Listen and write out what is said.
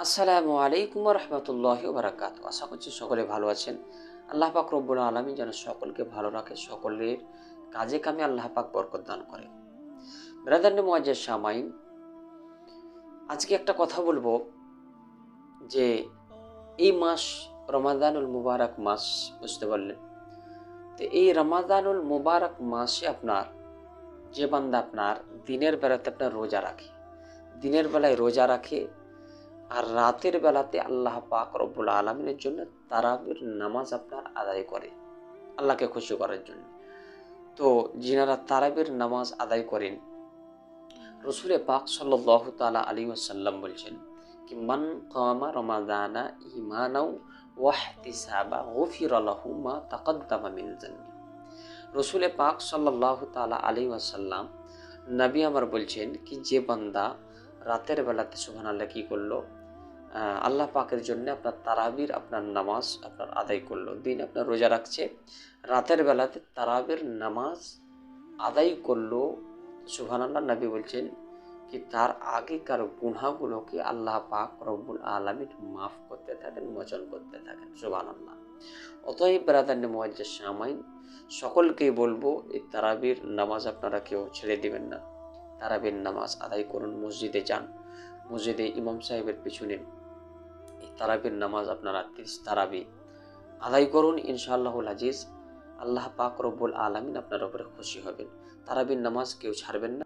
আসসালামু আলাইকুম রহমতুল্লাহ বারাকাত আশা করছি সকলে ভালো আছেন। আল্লাহ পাক রব্বুল আলমী যেন সকলকে ভালো রাখে, সকলের কাজে কামে আল্লাহ পাক বরকত দান করে। ব্রাদান্ড মোয়াজ্জের সামাইন আজকে একটা কথা বলব যে এই মাস রমাদানুল মুবারক মাস, বুঝতে পারলেন? তো এই রমাদানুল মুবারক মাসে আপনার, যে বান্দা আপনার দিনের বেলাতে আপনার রোজা রাখে, দিনের বেলায় রোজা রাখে আর রাতের বেলাতে আল্লাহ পাক রব্বুল আলমিনের জন্য তারাবির নামাজ আপনার আদায় করে, আল্লাহকে খুশি করার জন্য। তো যিনারা তারাবির নামাজ আদায় করেন রসুলে পাক সাল্লাহ তালা আলী আসাল্লাম বলছেন কি, মান কামা রমাদানা ইমানাও ওয়াহতিসাবা গফির আল্লাহু মা তাকদ্দামা মিন জান্নি রসুলে পাক সাল্লাহ তালা আলী আসাল্লাম নবী আমার বলছেন কি, যে বান্দা রাতের বেলাতে সুহান আল্লাহ কী করল? আল্লাহ পাকের জন্য আপনার তারাবির, আপনার নামাজ আপনার আদায় করল। দিন আপনার রোজা রাখছে। রাতের বেলাতে তারাবির নামাজ আদায় করল। সুহান আল্লাহ নবী বলছেন কি, তার আগেকার গুনাগুলোকে আল্লাহ পাক রব্বুল আলমিন মাফ করতে থাকেন, মোচন করতে থাকেন। সুহান আল্লাহ অতএব বেড়াদার মোয়াজ্জের সামাইন সকলকেই বলব, এই তারাবির নামাজ আপনারা কেউ ছেড়ে দিবেন না। তারাবির নামাজ আদায় করুন, মসজিদে যান। মসজিদে ইমাম সাহেবের পিছনে এই তারাবির নামাজ আপনারা তিরিশ তারাবি। আদায় করুন ইনশাআল্লাহুল আজিজ আল্লাহ পাক রব্বুল আলমিন আপনার উপরে খুশি হবেন। তারাবির নামাজ কেউ ছাড়বেন না।